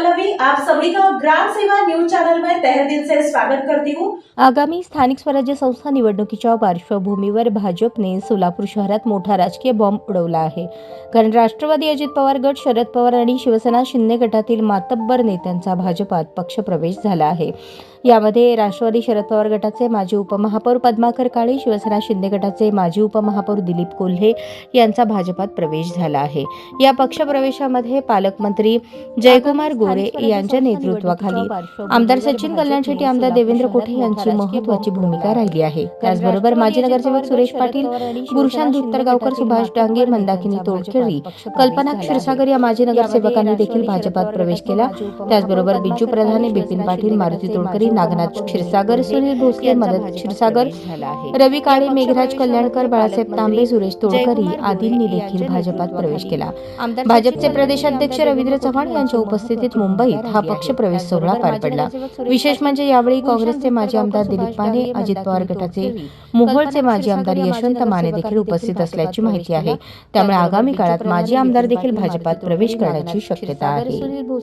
पल्लवी आप सभी का ग्राम सेवा न्यूज चैनल में तहे दिल से स्वागत करती हूँ। आगामी स्थानिक स्वराज्य संस्था निवडणुकीच्या पार्श्वभूमीवर भाजपने सोलापूर शहरात मोठा राजकीय बॉम्ब उडवला आहे. कारण राष्ट्रवादी अजित पवार गट शरद पवार आणि शिवसेना शिंदे गटातील मातब्बर नेत्यांचा भाजपात पक्षप्रवेश झाला आहे. यामध्ये राष्ट्रवादी शरद पवार गटाचे माजी उपमहापौर पद्माकर काळे शिवसेना शिंदे गटाचे माजी उपमहापौर दिलीप कोल्हे यांचा भाजपात प्रवेश झाला आहे. या पक्षप्रवेशामध्ये पालकमंत्री जयकुमार गोरे यांच्या नेतृत्वाखाली आमदार सचिन कल्याण शेट्टी आमदार देवेंद्र कोठे यांची महत्वाची भूमिका राहिली आहे. त्याचबरोबर माजी नगरसेवक सुरेश पाटील गुरुशांत धुत्तरगावकर सुभाष डांगे मंदाकिनी तोडखेळी कल्पना क्षीरसागर या माजी नगरसेवकांनी देखील भाजपात प्रवेश केला. त्याचबरोबर बिज्जू प्रधाने बिपिन पाटील मारुती तोडकरी नागनाथ क्षीरसागर सुनील भोसले मदत क्षीरसागर रवी काळे मेघराज कल्याणकर बाळासाहेब तांबे सुरेश तोडकरी आदींनी देखील भाजपात प्रवेश केला. भाजपचे प्रदेशाध्यक्ष रवींद्र चव्हाण यांच्या उपस्थितीत मुंबईत हा पक्ष प्रवेश सोहळा पार पडला. विशेष म्हणजे यावेळी काँग्रेसचे माजी आमदार दिलीप माने अजित पवार गटाचे मोहोळचे माजी आमदार यशवंत माने देखील उपस्थित असल्याची माहिती आहे. त्यामुळे आगामी काळात माजी आमदार देखील भाजपात प्रवेश करण्याची शक्यता आहे.